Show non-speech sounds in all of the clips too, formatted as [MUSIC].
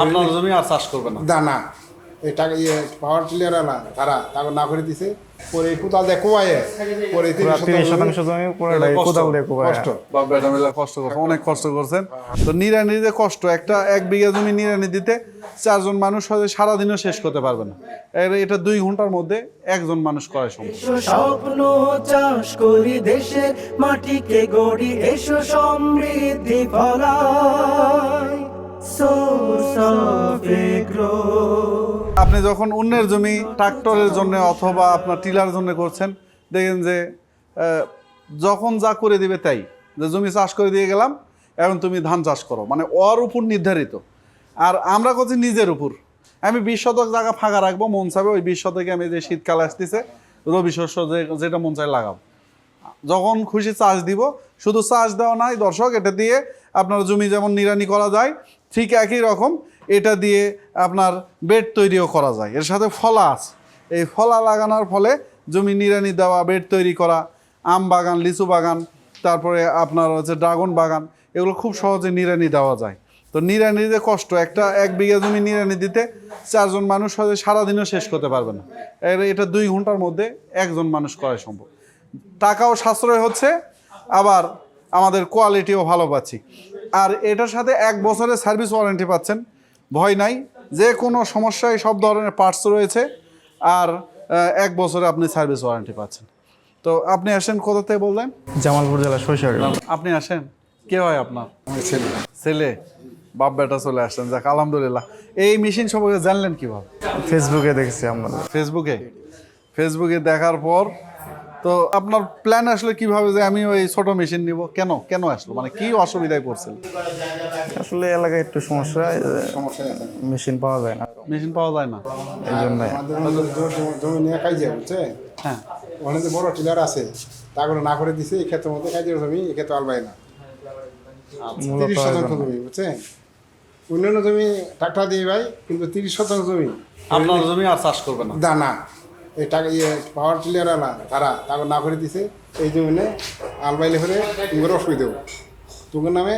আপনার জমি আর চাষ করবে না। দানা এই টাকা ইয়ে পাওয়ার টিলার আলা তারা তারপর না করে দিছে। পরে কোদাল দিয়ে কোয়ায় পরে পুরা তিরিশ তিরিশ শতাংশ জমি কষ্ট, কোদাল দিয়ে কোবায়। কষ্ট। বাপ বেটা মিলে কষ্ট করছেন অনেক কষ্ট করছেন। তো নিরানি যে কষ্ট একটা এক বিঘা জমি নিরানি দিতে চারজন মানুষ হয়তো সারাদিনও শেষ করতে পারবে না। এটা দুই ঘণ্টার মধ্যে একজন মানুষ করে সম্ভব। স্বপ্ন চাষ করি দেশের মাটিকে গড়ি এসো সমৃদ্ধি আপনি যখন অন্যের জমি ট্রাক্টরের জন্য অথবা আপনার টিলার জন্য করছেন, দেখেন যে যখন যা করে দিবে তাই। যে জমি চাষ করে দিয়ে গেলাম, এখন তুমি ধান চাষ করো। মানে ওর উপর নির্ধারিত। আর আমরা করছি নিজের উপর। আমি বিশ শতক জায়গা ফাঁকা রাখব, মন চাবে ওই বিশ শতকে আমি যে শীতকাল আসতেছে, রবি শস্য যে, যেটা মন চাই লাগাবো। যখন খুশি চাষ দিব, শুধু চাষ দেওয়া নাই দর্শক, এটা দিয়ে আপনার জমি যেমন নিরানি করা যায় ঠিক একই রকম এটা দিয়ে আপনার বেড তৈরিও করা যায়। এর সাথে ফলা আছে। এই ফলা লাগানোর ফলে জমি নিরানি দেওয়া, বেড তৈরি করা, আম বাগান, লিচু বাগান, তারপরে আপনার হচ্ছে ড্রাগন বাগান, এগুলো খুব সহজে নিরানি দেওয়া যায়। তো নিরানি যে কষ্ট, একটা এক বিঘা জমি নিরানি দিতে চারজন মানুষ হয়তো সারাদিনও শেষ করতে পারবে না। এটা দুই ঘণ্টার মধ্যে একজন মানুষ করা সম্ভব। টাকাও সাশ্রয় হচ্ছে, আবার আমাদের কোয়ালিটিও ভালো পাচ্ছি। আর এটার সাথে এক বছরের সার্ভিস ওয়ারেন্টি পাচ্ছেন। ভয় নাই যে কোনো সমস্যায় সব ধরনের পার্টস রয়েছে আর এক বছরে আপনি সার্ভিস ওয়ারেন্টি পাচ্ছেন। তো আপনি আসেন কোথা থেকে বললেন? জামালপুর জেলা শৈশব আপনি আসেন? কে হয় আপনার? ছেলে। ছেলে বাপ বেটা চলে আসছেন যাক আলহামদুলিল্লাহ। এই মেশিন সম্পর্কে জানলেন কীভাবে? ফেসবুকে দেখছি আমরা। ফেসবুকে ফেসবুকে দেখার পর তো আপনার প্ল্যান আসলে কীভাবে যে আমি ওই ছোট মেশিন নিব? কেন? কেন আসলো? মানে কি অসুবিধায় পড়ছিল আসলে এলাকায় একটু সমস্যা সমস্যা মেশিন পাওয়া যায় না। মেশিন পাওয়া যায় না? এই জন্য জমি- নিয়ে কাজে বুঝছে? হ্যাঁ। ওখানে যে বড় টিলার আছে তাগুলো না করে দিছে এই ক্ষেত্রের মধ্যে কাজের জমি এই ক্ষেত্রে আলবাই না। মূলত তিরিশ শতাংশ জমি বুঝছে? অন্যান্য জমি ট্রাক্টর দিয়ে ভাই কিন্তু তিরিশ শতাংশ জমি। আপনার জমি আর চাষ করবে না? দানা এই টাকা ইয়ে পাওয়ার টিলার আলা তারা তাকে না করে দিছে এই জমিনে আলবাইলে হলে তোমার অসুবিধা হবে। তোমার নামে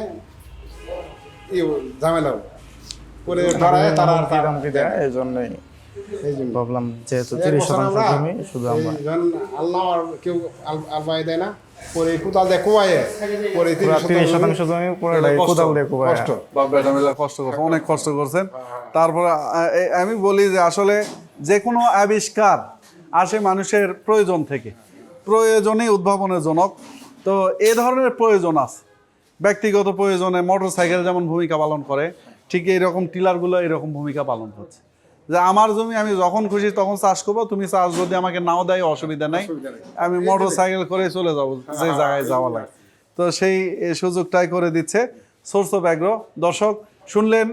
ই ঝামেলা। করে ধরায় তারা দামকি এই জন্যই এই জন্য। ভাবলাম যেহেতু তিরিশ শতাংশ জমি শুধু আমরা। আল্লাহ আর কেউ আলবাই দেয় না পরে কোদাল দিয়ে কোয়ায় পরে পুরা তিরিশ শতাংশ জমি কষ্ট, কোদাল দিয়ে কোবায়। কষ্ট। কষ্ট করছেন অনেক কষ্ট করছেন। তারপরে আমি বলি যে আসলে যে কোনো আবিষ্কার আসে মানুষের প্রয়োজন থেকে। প্রয়োজনই উদ্ভাবনের জনক তো এ ধরনের প্রয়োজন আছে। ব্যক্তিগত প্রয়োজনে মোটর সাইকেল যেমন ভূমিকা পালন করে ঠিক এইরকম টিলারগুলো এরকম ভূমিকা পালন করছে। যে আমার জমি আমি যখন খুশি তখন চাষ করব তুমি চাষ যদি আমাকে নাও দেয় অসুবিধা নাই। আমি মোটর সাইকেল করে চলে যাব যে জায়গায় যাওয়া লাগে তো সেই সুযোগটাই করে দিচ্ছে সোর্স অফ অ্যাগ্রো। দর্শক শুনলেন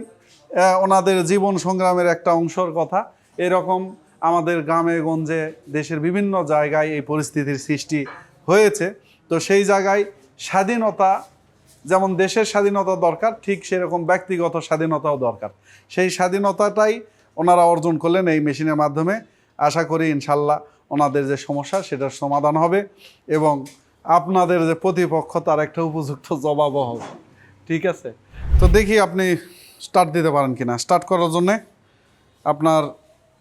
ওনাদের জীবন সংগ্রামের একটা অংশর কথা। এরকম আমাদের গ্রামে, গঞ্জে, দেশের বিভিন্ন জায়গায় এই পরিস্থিতির সৃষ্টি হয়েছে। তো সেই জায়গায় স্বাধীনতা, যেমন দেশের স্বাধীনতা দরকার, ঠিক সেরকম ব্যক্তিগত স্বাধীনতাও দরকার। সেই স্বাধীনতাটাই ওনারা অর্জন করলেন এই মেশিনের মাধ্যমে। আশা করি ইনশাল্লাহ ওনাদের যে সমস্যা, সেটার সমাধান হবে এবং আপনাদের যে প্রতিপক্ষ, তার একটা উপযুক্ত জবাবও হবে। ঠিক আছে? তো দেখি আপনি স্টার্ট দিতে পারেন কিনা। স্টার্ট করার জন্যে আপনার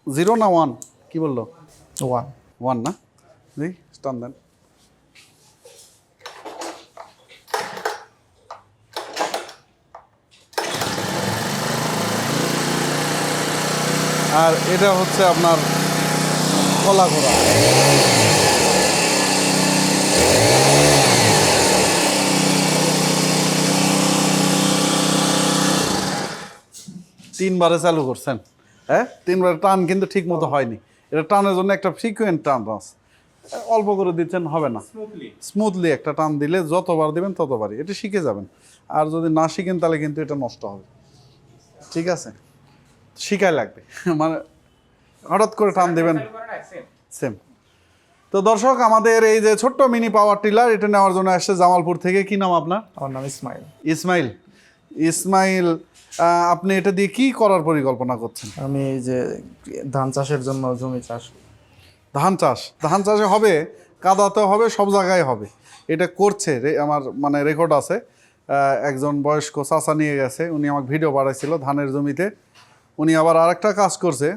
জিরো না ওয়ান? কি বলল? ওয়ান। ওয়ান না? জি স্টান দেন। আর এটা হচ্ছে আপনার কলা ঘোড়া। তিনবারে চালু করছেন। হ্যাঁ? তিনবার টান কিন্তু ঠিক মতো হয়নি। এটা টানের জন্য একটা ফ্রিকুয়েন্ট টান আছে। অল্প করে দিচ্ছেন হবে না। স্মুথলি একটা টান দিলে যতবার দিবেন ততবারই। এটা শিখে যাবেন। আর যদি না শিখেন তাহলে কিন্তু এটা নষ্ট হবে। ঠিক আছে? শিখাই লাগবে। [LAUGHS] মানে হঠাৎ করে টান দিবেন। সেম তো দর্শক আমাদের এই যে ছোট্ট মিনি পাওয়ার টিলার এটা নেওয়ার জন্য আসছে জামালপুর থেকে। কি নাম আপনার? আমার নাম ইসমাইল। ইসমাইল। ইসমাইল আপনি এটা দিয়ে কি করার পরিকল্পনা করছেন? আমি এই যে ধান চাষের জন্য জমি চাষ। ধান চাষ? ধান চাষে হবে কাদাতে হবে সব জায়গায় হবে। এটা করছে আমার মানে রেকর্ড আছে। একজন বয়স্ক চাচা নিয়ে গেছে উনি আমাকে ভিডিও পাঠাইছিল ধানের জমিতে। উনি আবার আরেকটা কাজ করছে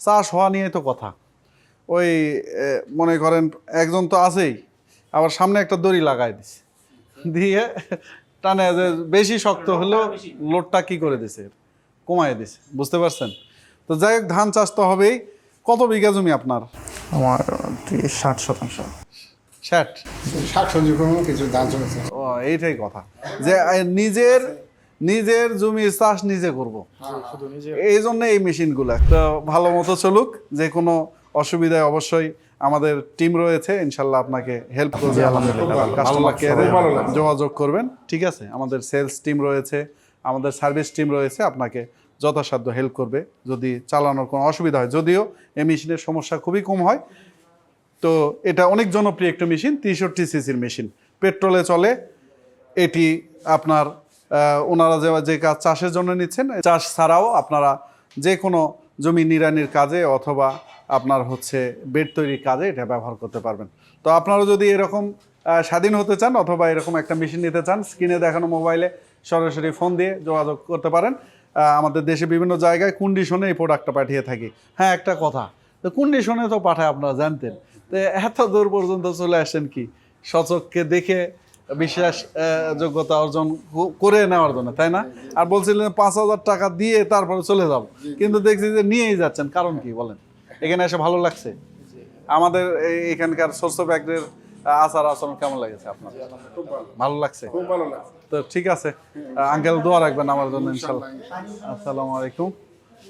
চাষ হওয়া নিয়ে তো কথা। ওই মনে করেন একজন তো আছেই আবার সামনে একটা দড়ি লাগাই দিছে। দিয়ে টানে যে বেশি শক্ত হলেও লোডটা কি করে দিছে? কমায় দিছে বুঝতে পারছেন? তো যাই হোক ধান চাষ তো হবেই। কত বিঘা জমি আপনার? আমার ষাট শতাংশ। ষাট? সবজি কিছু ধান চলেছে ও এইটাই কথা। যে নিজের নিজের জমির চাষ নিজে করব। এই জন্য এই মেশিনগুলো। তো ভালো মতো চলুক যে কোনো অসুবিধায় অবশ্যই আমাদের টিম রয়েছে ইনশাল্লাহ আপনাকে হেল্প করবে। আলহামদুলিল্লাহ, কাস্টমার কেয়ারে। যোগাযোগ করবেন ঠিক আছে? আমাদের সেলস টিম রয়েছে আমাদের সার্ভিস টিম রয়েছে আপনাকে যথাসাধ্য হেল্প করবে। যদি চালানোর কোনো অসুবিধা হয় যদিও এই মেশিনের সমস্যা খুবই কম হয় তো এটা অনেক জনপ্রিয় একটা মেশিন তেষট্টি সিসির মেশিন। পেট্রোলে চলে এটি আপনার ওনারা যে যে কাজ চাষের জন্য নিচ্ছেন চাষ ছাড়াও আপনারা যে কোনো জমি নিড়ানির কাজে অথবা আপনার হচ্ছে বেড তৈরির কাজে এটা ব্যবহার করতে পারবেন। তো আপনারা যদি এরকম স্বাধীন হতে চান অথবা এরকম একটা মেশিন নিতে চান স্ক্রিনে দেখানো মোবাইলে সরাসরি ফোন দিয়ে যোগাযোগ করতে পারেন। আমাদের দেশে বিভিন্ন জায়গায় কন্ডিশনে এই প্রোডাক্টটা পাঠিয়ে থাকি। হ্যাঁ একটা কথা, তো কন্ডিশনে তো পাঠায় আপনারা, জানতেন। তো এত দূর পর্যন্ত চলে আসেন কি? সচককে দেখে বিশ্বাস যোগ্যতা অর্জন করে নেওয়ার জন্য, তাই না? আর বলছিলেন পাঁচ হাজার টাকা দিয়ে তারপরে চলে যাব। কিন্তু দেখছি যে নিয়েই যাচ্ছেন, কারণ কি বলেন? এখানে এসে ভালো লাগছে? আমাদের এই- এখানকার শস্য ব্যাগের আচার আচরণ কেমন লাগেছে আপনার? ভালো। লাগছে? খুব ভালো লাগছে। তো ঠিক আছে আঙ্কেল দোয়া রাখবেন আমার জন্য ইনশাল্লাহ। আসসালামু আলাইকুম।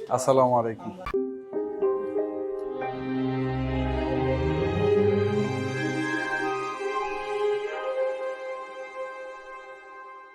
আসসালামু আলাইকুম।